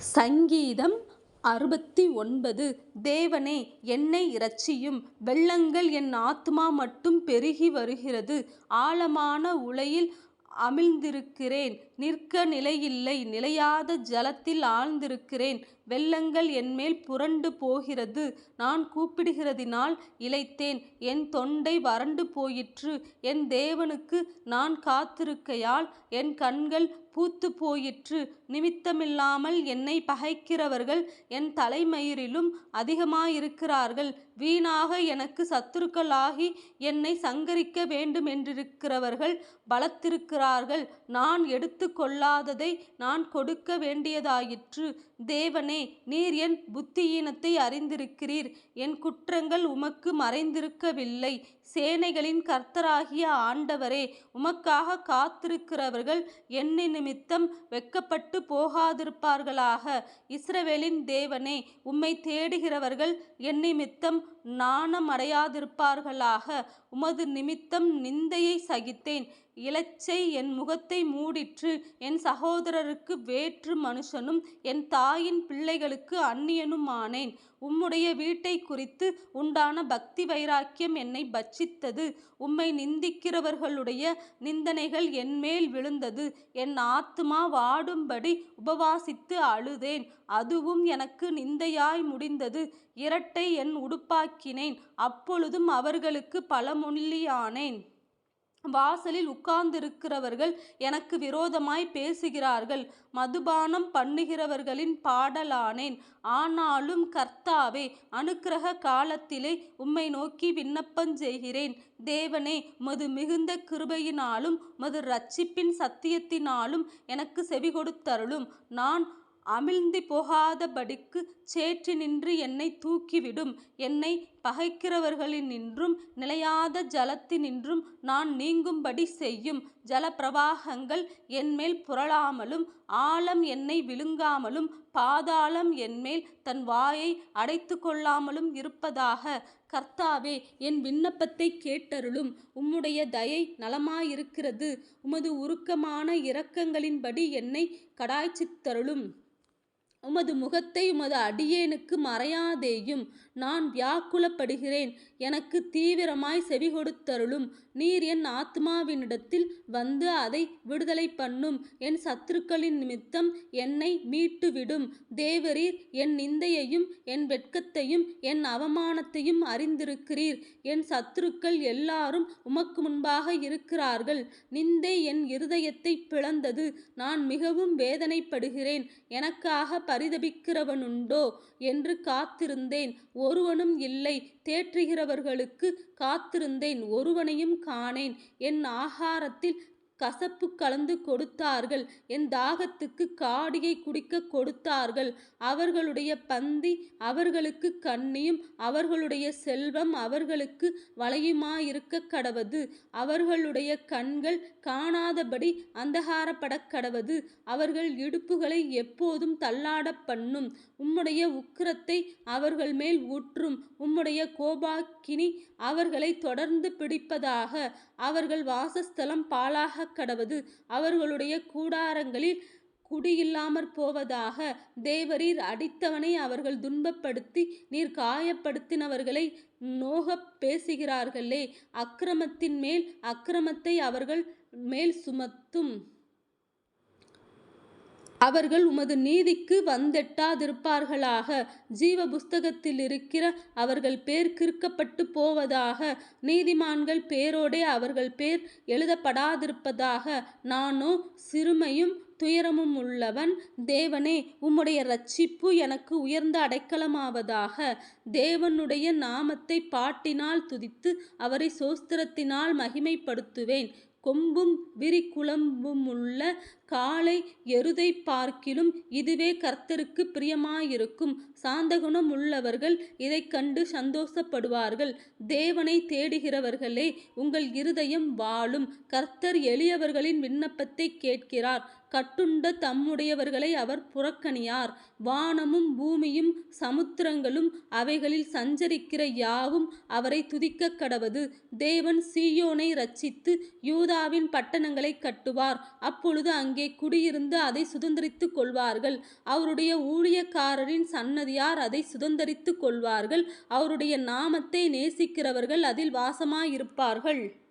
சங்கீதம் அறுபத்தி ஒன்பது. தேவனே என்னை இரட்சியும். வெள்ளங்கள் என் ஆத்மா மட்டும் பெருகி வருகிறது. ஆழமான உளையில் அமிழ்ந்திருக்கிறேன். நிற்க நிலையில்லை. நிலையாத ஜலத்தில் ஆழ்ந்திருக்கிறேன். வெள்ளங்கள் என்மேல் புரண்டு போகிறது. நான் கூப்பிடுகிறதினால் இழைத்தேன். என் தொண்டை வறண்டு போயிற்று. என் தேவனுக்கு நான் காத்திருக்கையால் என் கண்கள் பூத்து போயிற்று. நிமித்தமில்லாமல் என்னை பகைக்கிறவர்கள் என் தலைமயிரிலும் அதிகமாயிருக்கிறார்கள். வீணாக எனக்கு சத்துருக்களாகி என்னை சங்கரிக்க வேண்டுமென்றிருக்கிறவர்கள் பலத்திருக்கிறார்கள். நான் எடுத்து கொள்ளாததை நான் கொடுக்க வேண்டியதாயிற்று. தேவனே நீர் என் புத்தியீனத்தை அறிந்திருக்கிறீர். என் குற்றங்கள் உமக்கு மறைந்திருக்கவில்லை. சேனைகளின் கர்த்தராகிய ஆண்டவரே உமக்காக காத்திருக்கிறவர்கள் என்னை நிமித்தம் வெக்கப்பட்டு போகாதிருப்பார்களாக. இஸ்ரவேலின் தேவனே உம்மை தேடுகிறவர்கள் என் நிமித்தம் நாணமடையாதிருப்பார்களாக. உமது நிமித்தம் நிந்தையை சகித்தேன். இலச்சை என் முகத்தை மூடிற்று. என் சகோதரருக்கு வேற்று மனுஷனும் என் தாயின் பிள்ளைகளுக்கு அந்நியனுமானேன். உம்முடைய வீட்டை குறித்து உண்டான பக்தி வைராக்கியம் என்னை பட்சித்தது. உம்மை நிந்திக்கிறவர்களுடைய நிந்தனைகள் என்மேல் விழுந்தது. என் ஆத்துமா வாடும்படி உபவாசித்து அழுதேன். அதுவும் எனக்கு நிந்தையாய் முடிந்தது. இரட்டை என் உடுப்பாக்கினேன். அப்பொழுதும் அவர்களுக்கு பலமொல்லியானேன் வாசலில் உட்கார்ந்திருக்கிறவர்கள் எனக்கு விரோதமாய் பேசுகிறார்கள். மதுபானம் பண்ணுகிறவர்களின் பாடலானேன். ஆனாலும் கர்த்தாவே அனுக்கிரக காலத்திலே உம்மை நோக்கி விண்ணப்பஞ்செய்கிறேன் தேவனே மது மிகுந்த கிருபையினாலும் மது ரட்சிப்பின் சத்தியத்தினாலும் எனக்கு செவி கொடுத்தருளும் நான் அமிழ்ந்து போகாதபடிக்கு சேற்றி நின்று என்னை தூக்கிவிடும். என்னை பகைக்கிறவர்களினின்றும் நிலையாத ஜலத்தினின்றும் நான் நீங்கும்படி செய்யும் ஜலப்பிரவாகங்கள் என்மேல் புரளாமலும் ஆழம் என்னை விழுங்காமலும் பாதாளம் என்மேல் தன் வாயை அடைத்து கொள்ளாமலும் இருப்பதாக கர்த்தாவே என் விண்ணப்பத்தை கேட்டருளும். உம்முடைய தயை நலமாயிருக்கிறது. உமது உருக்கமான இரக்கங்களின்படி என்னை கடாய்ச்சித்தருளும். உமது முகத்தை உமது அடியேனுக்கு மறையாதேயும். நான் வியாக்குலப்படுகிறேன். எனக்கு தீவிரமாய் செவி கொடுத்தருளும். நீர் என் ஆத்மாவினிடத்தில் வந்து அதை விடுதலை பண்ணும். என் சத்துருக்களின் நிமித்தம் என்னை மீட்டுவிடும். தேவரீர் என் நிந்தையையும் என் வெட்கத்தையும் என் அவமானத்தையும் அறிந்திருக்கிறீர். என் சத்துருக்கள் எல்லாரும் உமக்கு முன்பாக இருக்கிறார்கள். நிந்தை என் இருதயத்தை பிளந்தது. நான் மிகவும் வேதனைப்படுகிறேன். எனக்காக பரிதபிக்கிறவனுண்டோ? என்று காத்திருந்தேன். ஒருவனும் இல்லை தேற்றுகிறவர்களுக்கு காத்திருந்தேன் ஒருவனையும் காணேன். என் ஆகாரத்தில் கசப்பு கலந்து கொடுத்தார்கள் என் தாகத்துக்கு காடியை குடிக்க கொடுத்தார்கள். அவர்களுடைய பந்தி அவர்களுக்கு கண்ணியும் அவர்களுடைய செல்வம் அவர்களுக்கு வளையுமாயிருக்க கடவது. அவர்களுடைய கண்கள் காணாதபடி அந்தகாரப்படக் கடவது. அவர்கள் இடுப்புகளை எப்போதும் தள்ளாட பண்ணும். உம்முடைய உக்கிரத்தை அவர்கள் மேல் ஊற்றும். உம்முடைய கோபாக்கினி அவர்களை தொடர்ந்து பிடிப்பதாக. அவர்கள் வாசஸ்தலம் பாலாக கடவது. அவர்களுடைய கூடாரங்களில் குடியில்லாமற் போவதாக. தேவரீர் அடித்தவனை அவர்கள் துன்பப்படுத்தி நீர் காயப்படுத்தினவர்களை நோகப் பேசுகிறார்களே. அக்கிரமத்தின் மேல் அக்கிரமத்தை அவர்கள் மேல் சுமத்தும். அவர்கள் உமது நீதிக்கு வந்தெட்டாதிருப்பார்களாக. ஜீவ புஸ்தகத்திலிருக்கிற அவர்கள் பேர் கிறுக்கப்பட்டு போவதாக. நீதிமான்கள் பேரோடே அவர்கள் பேர் எழுதப்படாதிருப்பதாக. நானோ சிறுமையும் துயரமும் உள்ளவன் தேவனே உம்முடைய ரட்சிப்பு எனக்கு உயர்ந்த அடைக்கலமாவதாக. தேவனுடைய நாமத்தை பாட்டினால் துதித்து அவரை சோஸ்திரத்தினால் மகிமைப்படுத்துவேன். கொம்பும் விரிகுளம்புமுள்ள காளை எருதை பார்க்கிலும் இதுவே கர்த்தருக்கு பிரியமாயிருக்கும். சாந்தகுணம் உள்ளவர்கள் இதை கண்டு சந்தோஷப்படுவார்கள். தேவனை தேடுகிறவர்களே உங்கள் இருதயம் வாழும். கர்த்தர் எளியவர்களின் விண்ணப்பத்தை கேட்கிறார். கட்டுண்ட தம்முடையவர்களை அவர் புறக்கணியார். வானமும் பூமியும் சமுத்திரங்களும் அவைகளில் சஞ்சரிக்கிற யாவும் அவரை துதிக்க கடவது. தேவன் சீயோனை ரட்சித்து யூதாவின் பட்டணங்களை கட்டுவார். அப்பொழுது அங்கே குடியிருந்து அதை சுதந்தரித்துக் கொள்வார்கள். அவருடைய ஊழியக்காரரின் சன்னதியார் அதை சுதந்தரித்துக் கொள்வார்கள். அவருடைய நாமத்தை நேசிக்கிறவர்கள் அதில் வாசமாயிருப்பார்கள்.